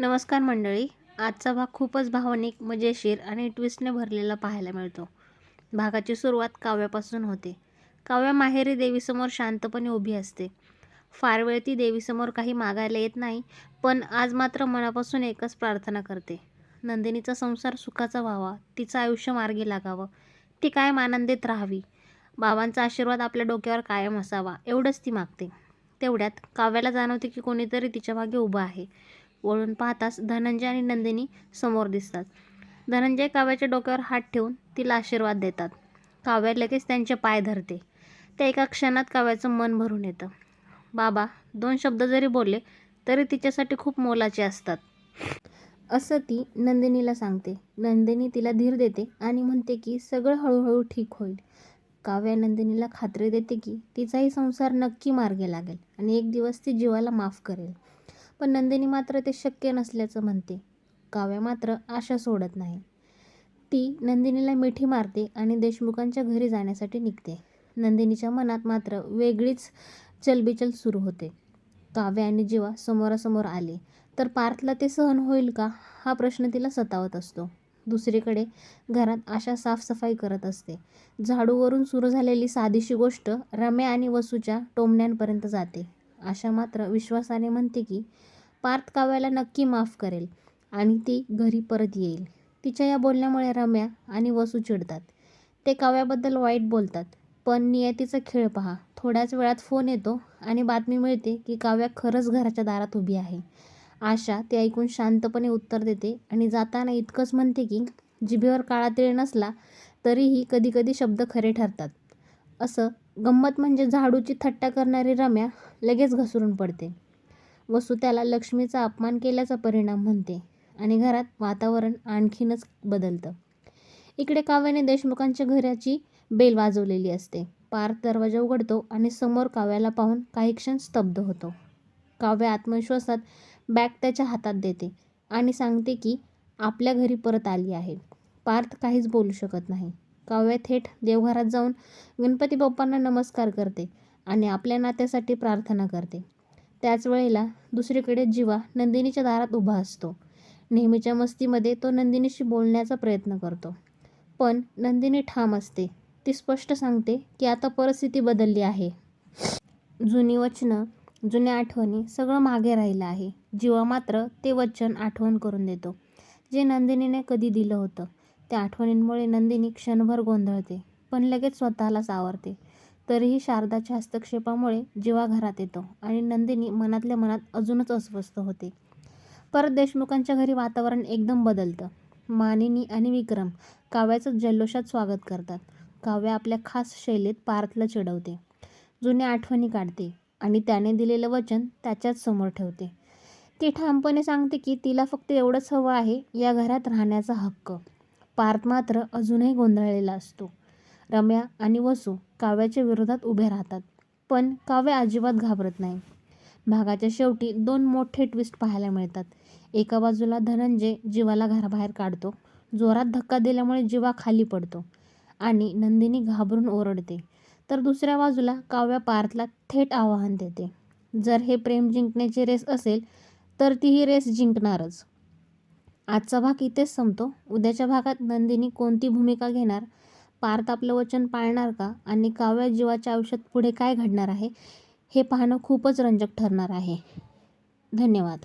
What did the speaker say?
नमस्कार मंडळी. आजचा भाग खूपच भावनिक मजेशीर आणि ट्विस्टने भरलेला पाहायला मिळतो. भागाची सुरुवात काव्यापासून होते. काव्या माहेरी देवीसमोर शांतपणे उभी असते. फार वेळ ती देवीसमोर काही मागायला येत नाही पण आज मात्र मनापासून एकच प्रार्थना करते. नंदिनीचा संसार सुखाचा व्हावा तिचं आयुष्य मार्गी लागावं. ती कायम आनंदित राहावी. बाबांचा आशीर्वाद आपल्या डोक्यावर कायम असावा एवढंच ती मागते. तेवढ्यात काव्याला जाणवते की कोणीतरी तिच्यामागे उभं आहे. वळून पाहताच धनंजय आणि नंदिनी समोर दिसतात. धनंजय काव्याच्या डोक्यावर हात ठेवून तिला आशीर्वाद देतात. काव्या लगेच त्यांचे पाय धरते. त्या एका क्षणात काव्याचं मन भरून येतं. बाबा दोन शब्द जरी बोलले तरी तिच्यासाठी खूप मोलाचे असतात. असं ती नंदिनीला सांगते. नंदिनी तिला धीर देते आणि म्हणते की सगळं हळूहळू ठीक होईल. काव्या नंदिनीला खात्री देते की तिचाही संसार नक्की मार्गे लागेल आणि एक दिवस ती जीवाला माफ करेल. पण नंदिनी मात्र ते शक्य नसल्याचं म्हणते. काव्या मात्र आशा सोडत नाही. ती नंदिनीला मिठी मारते आणि देशमुखांच्या घरी जाण्यासाठी निघते. नंदिनीच्या मनात मात्र वेगळीच चलबिचल सुरू होते. काव्या आणि जीवा समोरासमोर आले. तर पार्थला ते सहन होईल का? हा प्रश्न तिला सतावत असतो. दुसरीकडे घरात आशा साफसफाई करत असते. झाडूवरून सुरू झालेली साधीशी गोष्ट रम्या आणि वसूच्या टोमण्यांपर्यंत जाते. आशा मात्र विश्वासाने म्हणते की पार्थ काव्याला नक्की माफ करेल आणि ती घरी परत येईल. तिच्या या बोलण्यामुळे रम्या आणि वसू चिडतात. ते काव्याबद्दल वाईट बोलतात पण नियतीचा खेळ पहा. थोड्याच वेळात फोन येतो आणि बातमी मिळते की काव्या खरंच घराच्या दारात उभी आहे. आशा ते ऐकून शांतपणे उत्तर देते आणि जाताना इतकंच म्हणते की जिभेवर काळा तिळ नसला तरीही कधीकधी शब्द खरे ठरतात. असं गंमत म्हणजे झाडूची थट्टा करणारी रम्या लगेच घसरून पडते. वसू त्याला लक्ष्मीचा अपमान केल्याचा परिणाम म्हणते आणि घरात वातावरण आणखीनच बदलतं. इकडे काव्याने देशमुखांच्या घराची बेल वाजवलेली असते. पार्थ दरवाजा उघडतो आणि समोर काव्याला पाहून काही क्षण स्तब्ध होतो. काव्य आत्मविश्वासात बॅग त्याच्या हातात देते आणि सांगते की आपल्या घरी परत आली आहे. पार्थ काहीच बोलू शकत नाही काव्य थेट देवघरात जाऊन गणपती बाप्पांना नमस्कार करते आणि आपल्या नात्यासाठी प्रार्थना करते. त्याच वेळेला दुसरीकडे जीवा नंदिनीच्या दारात उभा असतो. नेहमीच्या मस्तीमध्ये तो नंदिनीशी बोलण्याचा प्रयत्न करतो. पण नंदिनी ठाम असते. ती स्पष्ट सांगते की आता परिस्थिती बदलली आहे. जुनी वचनं जुन्या आठवणी सगळं मागे राहिलं आहे. जीवा मात्र ते वचन आठवण करून देतो. जे नंदिनीने कधी दिलं होतं त्या आठवणींमुळे नंदिनी क्षणभर गोंधळते पण लगेच स्वतःला सावरते तरीही शारदाच्या हस्तक्षेपामुळे जीवा घरात येतो आणि नंदिनी मनातल्या मनात अजूनच अस्वस्थ होते. परत देशमुखांच्या घरी वातावरण एकदम बदलतं. मानिनी आणि विक्रम काव्याचं जल्लोषात स्वागत करतात. काव्य आपल्या खास शैलीत पार्थला चिडवते. जुन्या आठवणी काढते आणि त्याने दिलेलं वचन त्याच्याच समोर ठेवते. ती ठामपणे सांगते की तिला फक्त एवढंच हवं आहे या घरात राहण्याचा हक्क. पार्थ मात्र अजूनही गोंधळलेला असतो. रम्या आणि वसू काव्याच्या विरोधात उभे राहतात. पण काव्य अजिबात घाबरत नाही. भागाच्या शेवटी दोन मोठे ट्विस्ट पाहायला मिळतात. एका बाजूला धनंजय जीवाला घराबाहेर काढतो. जोरात धक्का दिल्यामुळे जीवा खाली पडतो आणि नंदिनी घाबरून ओरडते. तर दुसऱ्या बाजूला काव्या पार्थला थेट आवाहन देते. जर हे प्रेम जिंकण्याची रेस असेल तर ती ही रेस जिंकणारच. आजचा भाग इथेच संपतो. उद्याच्या भागात नंदिनी कोणती भूमिका घेणार पार्थ आपलं वचन पाळणार का? आणि काव्या जीवाच्या आयुष्यात पुढे काय घडणार आहे? हे पाहणं खूपच रंजक ठरणार आहे. धन्यवाद.